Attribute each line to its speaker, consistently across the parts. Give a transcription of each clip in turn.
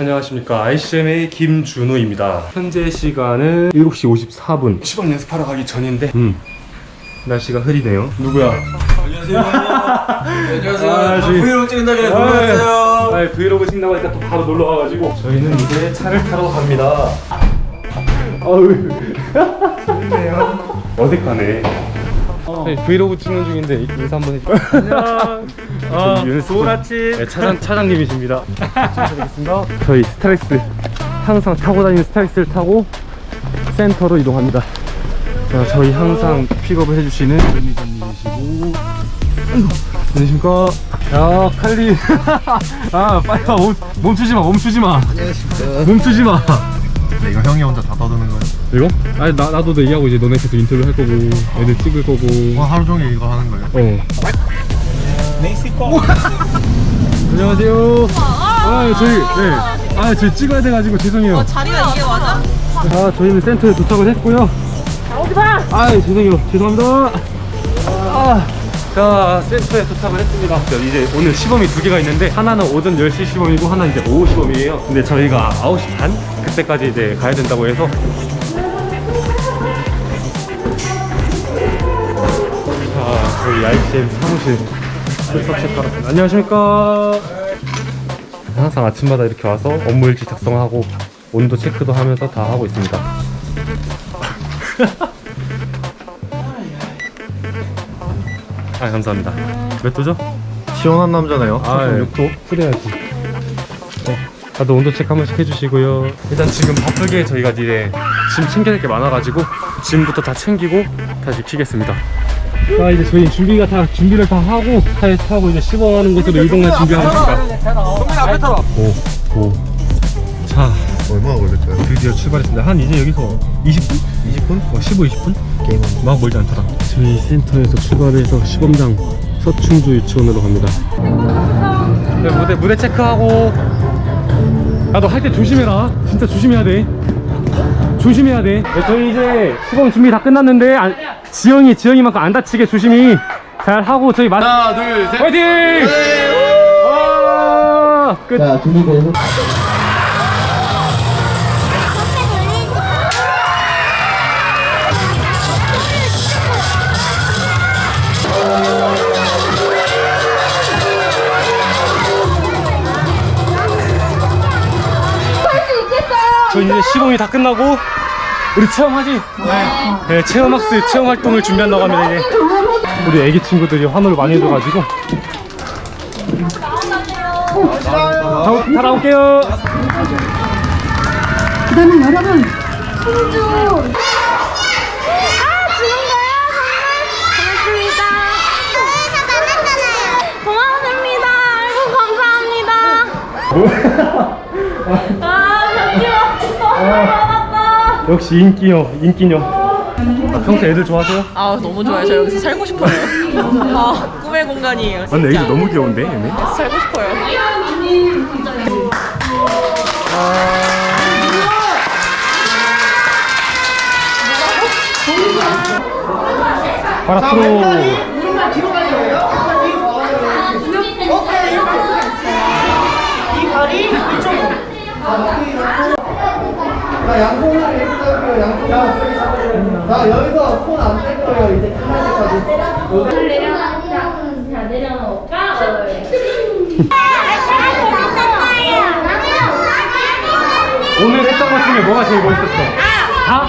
Speaker 1: 안녕하십니까 ICM의 김준호입니다 현재 시간은 7시 54분 시범 연습하러 가기 전인데 음 날씨가 흐리네요 누구야?
Speaker 2: 안녕하세요. 안녕하세요.
Speaker 1: 아, 저희-
Speaker 2: 브이로그 찍는다길래 놀랐어요.
Speaker 1: 아, 브이로그 찍는다고 하니까 또 바로 놀러 와가지고 저희는 이제 차를 타러 갑니다 어우 재밌네요 어색하네 네, 브이로그 찍는 중인데 인사 한번 해주세요. 안녕. 아, 좋은 아침. 네, 차장, 차장님이십니다. 인사드리겠습니다 저희 스타렉스 항상 타고 다니는 스타렉스를 타고 센터로 이동합니다. 자, 저희 항상 픽업을 해주시는 매니저님이시고 아이고, 안녕하십니까. 야 칼리. 아 빨리 와. 멈, 멈추지 마 멈추지 마. 멈추지 마.
Speaker 3: 네, 이거 형이 혼자 다 떠드는 거예요?
Speaker 1: 이거? 아니 나, 나도 얘기하고 이제 너네 계속 인터뷰 할 거고 애들 찍을 거고.
Speaker 3: 뭐 하루 종일 이거 하는 거예요?
Speaker 1: 어. 안녕하세요. 아 저희 네아 저희 찍어야 돼가지고 죄송해요.
Speaker 4: 자리가 이게 맞아?
Speaker 1: 아 저희는 센터에 도착을 했고요. 오지마 아 죄송해요. 죄송합니다. 아, 자 센터에 도착을 했습니다. 자, 이제 오늘 시범이 두 개가 있는데 하나는 오전 10시 시범이고 하나는 이제 오후 시범이에요. 근데 저희가 9시 반? 그때까지 이제 가야 된다고 해서 저희 ICM 사무실 출석실 깔았습니다 안녕하십니까 항상 아침마다 이렇게 와서 업무 일지 작성하고 온도 체크도 하면서 다 하고 있습니다. 아 감사합니다. 몇 도죠?
Speaker 3: 시원한 남자네요.
Speaker 1: 아 6도 풀어야지. 네. 다들 온도 체크 한 번씩 해주시고요. 일단 지금 바쁘게 저희가 이제 짐 챙겨야 될 게 많아가지고 짐부터 다 챙기고 다시 키겠습니다. 자 이제 저희 준비가 다 준비를 다 하고 차에 타고 이제 시범하는 곳으로 이동할 준비하겠습니다.
Speaker 2: 앞에 타라.
Speaker 1: 오, 오. 자,
Speaker 3: 얼마나 걸렸어요?
Speaker 1: 드디어 출발했습니다. 한 이제 여기서 20분? 20분? 뭐 15, 20분?
Speaker 3: 게임하는
Speaker 1: 막 멀지 않더라. 저희 센터에서 출발해서 시범장 서충주 유치원으로 갑니다. 네, 무대 무대 체크하고. 야, 너 할 때 조심해라. 진짜 조심해야 돼. 조심해야 돼. 네, 저희 이제 시범 준비 다 끝났는데 안- 지영이 지영이만큼 안 다치게 조심히 잘 하고 저희 마.
Speaker 3: 하나, 둘, 셋.
Speaker 1: 화이팅! 아, 끝.
Speaker 5: 자, 준비되고.
Speaker 1: 저 이제 시범이 다 끝나고 우리 체험하지? 네. 네 체험학습 체험 활동을 준비한다고 합니다 이제 우리 애기 친구들이 환호를 많이 해줘가지고 다, 다 나올게요
Speaker 6: 그 다음에 여러분
Speaker 4: 고맙습니다. 고맙습니다. 아이고 감사합니다. 아 잠시만.
Speaker 1: 역시 인기녀 인기녀 아, 평소 애들 좋아하세요?
Speaker 4: 아 너무 좋아요. 저 여기서 살고 싶어요. 아 꿈의 공간이에요.
Speaker 1: 근데 애기 너무 귀여운데 얘네
Speaker 4: 살고 싶어요.
Speaker 1: 바라 프로
Speaker 5: 자, 양손을 이렇게 잡고요, 양손을. 자, 여기서 손 안 뗄 거예요, 이제 끝날 때까지.
Speaker 1: 오늘 했던 것 중에 뭐가 제일 멋있었어? 다?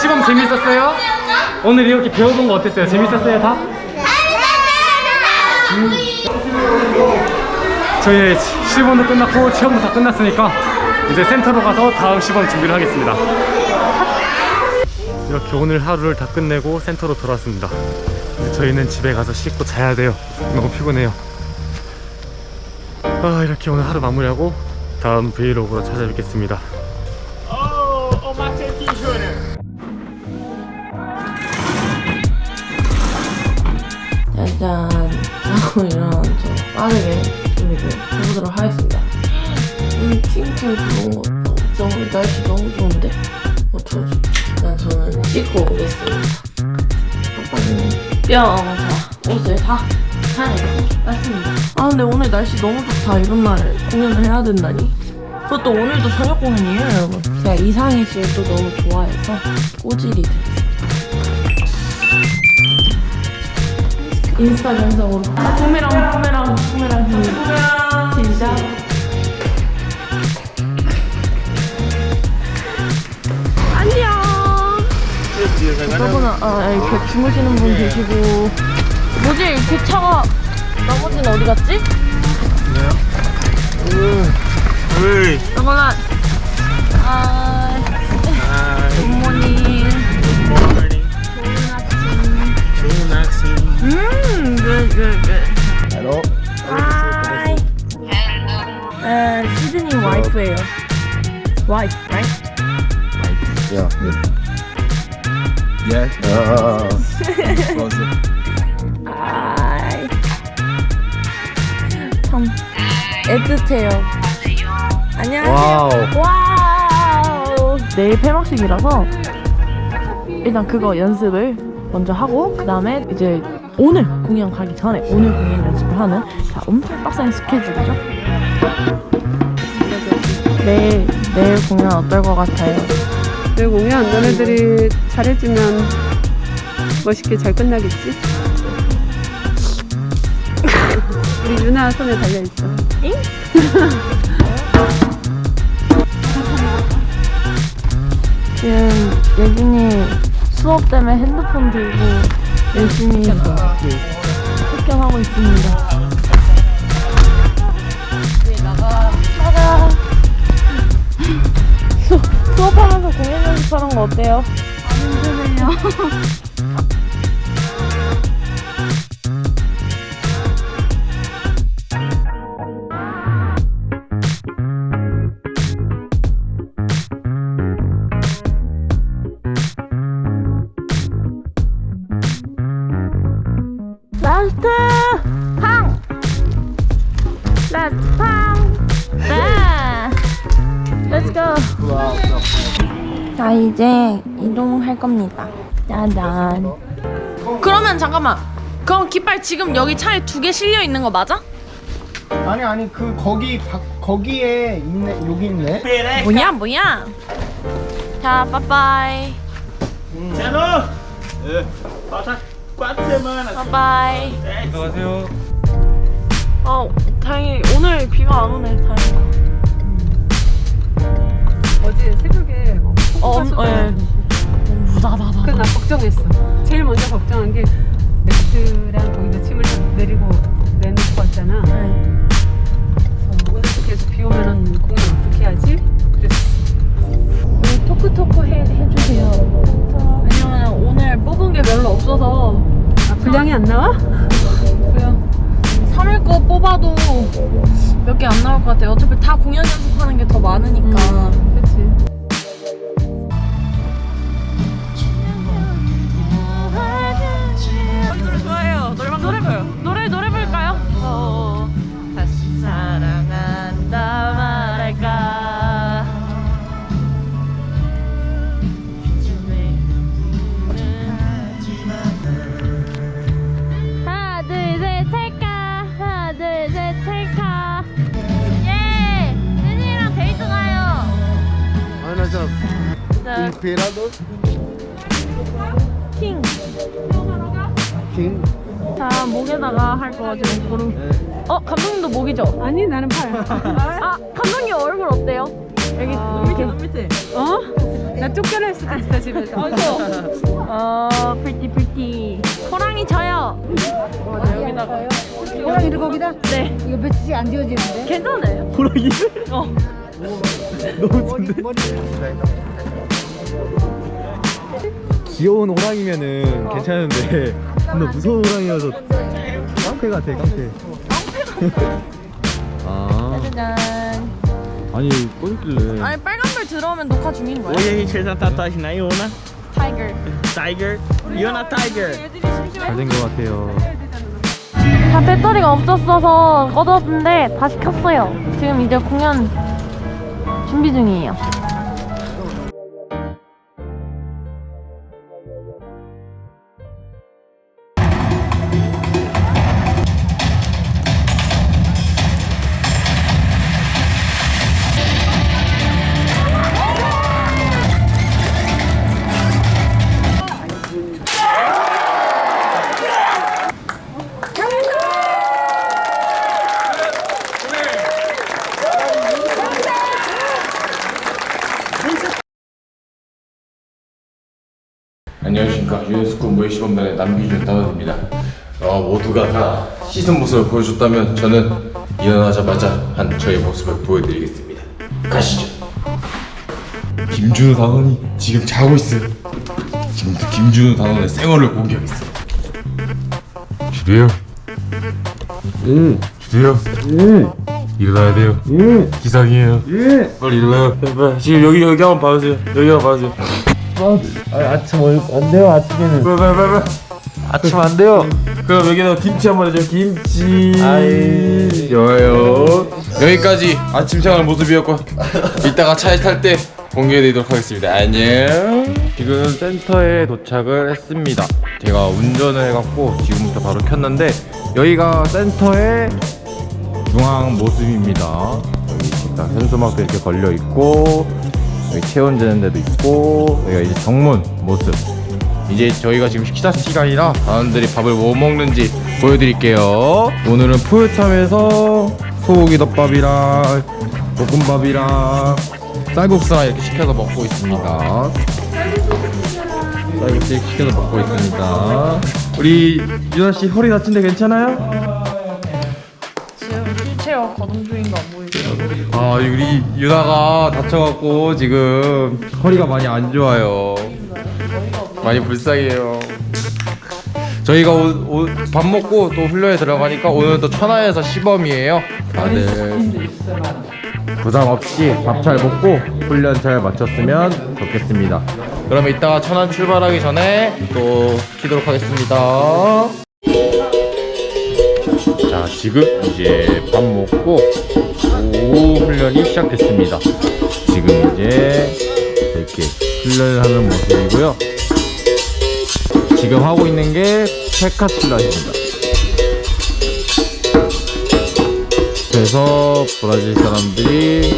Speaker 1: 시범 재밌었어요? 오늘 이렇게 배워본 거 어땠어요? 재밌었어요 다? 저희 시범도 끝났고 체험도 다 끝났으니까 이제 센터로 가서 다음 시범 준비를 하겠습니다. 이렇게 오늘 하루를 다 끝내고 센터로 돌아왔습니다. 저희는 집에 가서 씻고 자야 돼요. 너무 피곤해요. 아 이렇게 오늘 하루 마무리하고 다음 브이로그로 찾아뵙겠습니다.
Speaker 7: 짜잔 자고 일어나서 빠르게 준비를 해보도록 하겠습니다 이 팅팅 좋은 것도 너무 날씨 너무 좋은데 어쩌지 일단 저는 씻고 오겠습니다 아빠는 뿅자 옷을 다 차려입고 뺐습니다 아 근데 오늘 날씨 너무 좋다 이런 날 공연을 해야 된다니 그것도 오늘도 저녁 공연이에요, 여러분. 제가 이상희 씨를 또 너무 좋아해서 꼬질이 됐어요. 인스타 영상으로 부메랑 부메랑 부메랑 부메랑 시작 아 아, 이렇게 주무시는 분 계시고 뭐지 이렇게 차가 나머지는 어디 갔지? 여러분아 아 굿모닝 좋은 아침 음, good, good, good.
Speaker 3: Hello.
Speaker 7: Hi. 어, 시드니 와이프예요. 와이프, right?
Speaker 3: Yeah.
Speaker 2: Yes.
Speaker 3: 아,
Speaker 7: Hi. 참 애틋해요. 안녕하세요.
Speaker 3: 와우.
Speaker 7: 와우. 내일 폐막식이라서 일단 그거 연습을 먼저 하고 그 다음에 이제 오늘 공연 가기 전에 오늘 공연 연습을 하는 자, 엄청 빡센 스케줄이죠. 내일 내일 공연 어떨 것 같아요?
Speaker 6: 내 공연 너네들이 잘해주면 멋있게 잘 끝나겠지? 우리 유나 손에 달려있어.
Speaker 7: 지금 예진이 수업 때문에 핸드폰 들고 열심히 습격하고 있습니다. 거 어때요? 라스트 팡! 라스트 팡! 네! 렛츠 고! 자 이제 이동할 겁니다. 짜잔. 그러면 잠깐만. 그럼 깃발 지금 여기 차에 두 개 실려 있는 거 맞아?
Speaker 8: 아니 아니 그 거기 바, 거기에 있네 여기 있네.
Speaker 7: 뭐냐 뭐야 자 빠빠이. 빠빠이.
Speaker 1: 안녕하세요.
Speaker 7: 어 다행히 오늘 비가 안 오네 다행이다.
Speaker 6: 어제 새벽에
Speaker 7: 어, 음, 예. 우다다다
Speaker 6: 그나 걱정했어. 제일 먼저 걱정한 게 맥스랑 거기다 침을 내리고 내놓고 왔잖아.
Speaker 7: 네.
Speaker 6: 그래서 오늘도 계속 비 오면은 공연 어떻게 하지? 그랬어.
Speaker 7: 우리 토크토크 해, 해주세요 왜냐면 오늘 뽑은 게 별로 없어서
Speaker 6: 아, 분량이 안 나와?
Speaker 7: 그냥 3일 거 뽑아도 몇 개 안 나올 것 같아요 어차피 다 공연 연습하는 게 더 많으니까
Speaker 6: 그렇
Speaker 7: 노래 불러요. 노래 노래 부를까요? 어, 다시 사랑한다 말할까. 하나 둘셋 하나 예 데이트 가요 자.
Speaker 3: 킹.
Speaker 7: 자 목에다가 할 거 지금 고름 어 감독님도 목이죠?
Speaker 6: 아니 나는 팔.
Speaker 7: 아 감독님 얼굴 어때요? 여기 눈 밑에 눈 밑에
Speaker 6: 어? 나 쫓겨날 수도 있어 집에서.
Speaker 7: 어 프리티 프리티 호랑이 저요 여기다가
Speaker 9: 호랑이 를 거기다?
Speaker 7: 네
Speaker 9: 이거 며칠씩 안 지워지는데?
Speaker 7: 괜찮아요?
Speaker 1: 호랑이?
Speaker 7: 어
Speaker 1: 너무 좋네. 귀여운 호랑이면은 괜찮은데 근데 무서운 호랑이여서 깡패 같아 깡패 아
Speaker 7: 짜잔
Speaker 1: 아니 꺼졌길래
Speaker 7: 아니 빨간불 들어오면 녹화 중인?
Speaker 10: Oye, cerita tatuagem na Iona.
Speaker 7: 타이거
Speaker 10: Tiger. Iona Tiger.
Speaker 1: 잘된 것 같아요
Speaker 7: 다 배터리가 없었어서 꺼졌는데 다시 켰어요 지금 이제 공연 준비 중이에요
Speaker 11: 유네스코 모의시범단의 남기준 단원입니다. 어, 모두가 다 씻은 모습을 보여줬다면 저는 일어나자마자 한 저의 모습을 보여드리겠습니다. 가시죠. 김준호 단원이 지금 자고 있어요. 지금부터 김준호 단원의 생얼을 공개하겠습니다. 주대요. 응. 주대요. 응. 일어나야 돼요. 예 기상이에요. 예 빨리 일어나요. 빨리. 지금 여기 여기 한번 봐주세요. 여기 한번 봐주세요 아침 안 돼요 아침에는. 빨리 아침 안 돼요. 그럼 여기다 김치 한 번 해줘요 김치. 아이. 좋아요. 여기까지 아침 생활 모습이었고 이따가 차에 탈 때 공개해드리도록 하겠습니다. 안녕. 지금 센터에 도착을 했습니다. 제가 운전을 해갖고 지금부터 바로 켰는데 여기가 센터의 중앙 모습입니다. 여기 일단 현수막도 이렇게 걸려 있고 여기 체온 재는 데도 있고 여기가 이제 정문 모습. 이제 저희가 지금 식사 시간이라 사람들이 밥을 뭐 먹는지 보여드릴게요. 오늘은 푸유탐에서 소고기 덮밥이랑 볶음밥이랑 쌀국수랑 이렇게 시켜서 먹고 있습니다. 쌀국수 시켜서 먹고 있습니다. 우리 유나 씨 허리 다친데 괜찮아요?
Speaker 7: 지금 휠체어 거동 중인 거 안 보이세요?
Speaker 11: 아 우리 유나가 다쳐갖고 지금 허리가 많이 안 좋아요. 많이 불쌍해요. 저희가 오, 오, 밥 먹고 또 훈련에 들어가니까 오늘 또 천하에서 시범이에요. 다들 부상 없이 밥 잘 먹고 훈련 잘 마쳤으면 좋겠습니다. 그러면 이따가 천안 출발하기 전에 또 키도록 하겠습니다. 자 지금 이제 밥 먹고 오후 훈련이 시작됐습니다. 지금 이제 이렇게 훈련을 하는 모습이고요. 지금 하고 있는 게 페카툴라입니다. 그래서 브라질 사람들이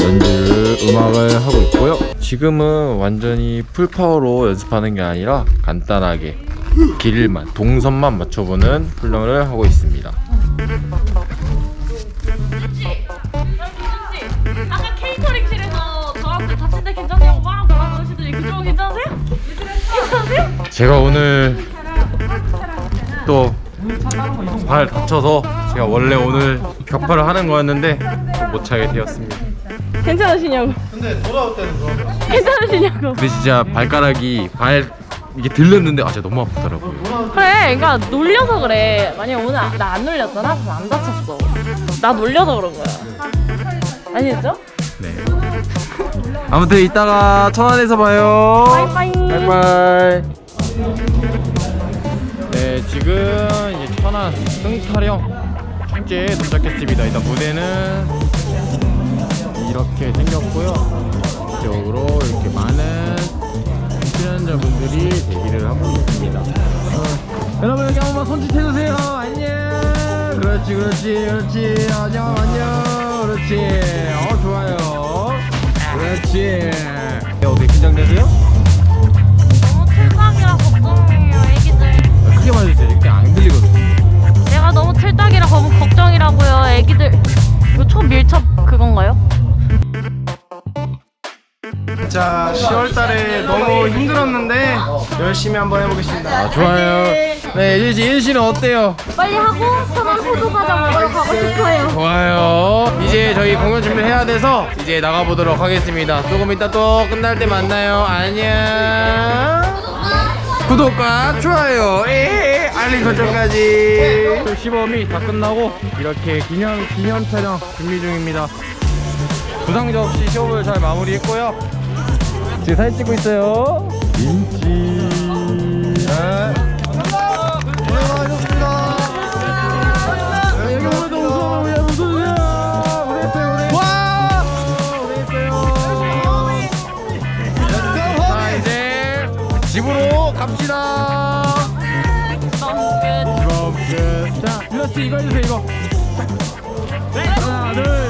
Speaker 11: 연주를 음악을 하고 있고요. 지금은 완전히 풀파워로 연습하는 게 아니라 간단하게 길만 동선만 맞춰보는 훈련을 하고 있습니다 제가 오늘 또 발 다쳐서 제가 원래 오늘 격파를 하는 거였는데 못 차게 되었습니다.
Speaker 4: 괜찮으시냐고
Speaker 8: 근데 돌아올 때는
Speaker 4: 괜찮으시냐고
Speaker 11: 근데 진짜 발가락이 발 이게 들렸는데 아 진짜 너무 아프더라고요.
Speaker 4: 그래 그러니까 놀려서 그래 만약 오늘 나 안 놀렸잖아? 그럼 안 다쳤어 나 놀려서 그런 거야 아시겠죠?
Speaker 11: 네. 아무튼 이따가 천안에서 봐요.
Speaker 4: 빠이빠이.
Speaker 11: 바이 바이. 네, 지금 이제 천안 흥타령 축제에 도착했습니다. 일단 무대는 이렇게 생겼고요. 이쪽으로 이렇게 많은 출연자분들이 대기를 하고 있습니다. 어, 여러분 여기 한번 손짓 해주세요. 안녕. 그렇지, 그렇지, 그렇지. 안녕, 안녕. 그렇지. 어, 좋아요. 그렇지. 어떻게 긴장되세요? 크게 말해주세요. 이렇게 안 들리거든요.
Speaker 4: 내가 너무 틀딱이라 너무 걱정이라고요 애기들 이거 초밀접 그건가요?
Speaker 8: 자 10월달에 너무 힘들었는데 열심히 한번 해보겠습니다
Speaker 11: 아, 좋아요. 네, 일시 일시는 어때요?
Speaker 4: 빨리 하고 천안 호두 과자 먹으러 가고 싶어요
Speaker 11: 좋아요. 이제 저희 공연 준비해야 돼서 이제 나가보도록 하겠습니다. 조금 이따 또 끝날 때 만나요. 안녕. 구독과 좋아요, 예, 알림 설정까지. 시범이 다 끝나고 이렇게 기념 기념 촬영 준비 중입니다. 부상자 없이 시험을 잘 마무리했고요. 지금 사진 찍고 있어요. 김치. 네. 여기 오늘도 웃 같이 이거 해주세요 이거. 하나 둘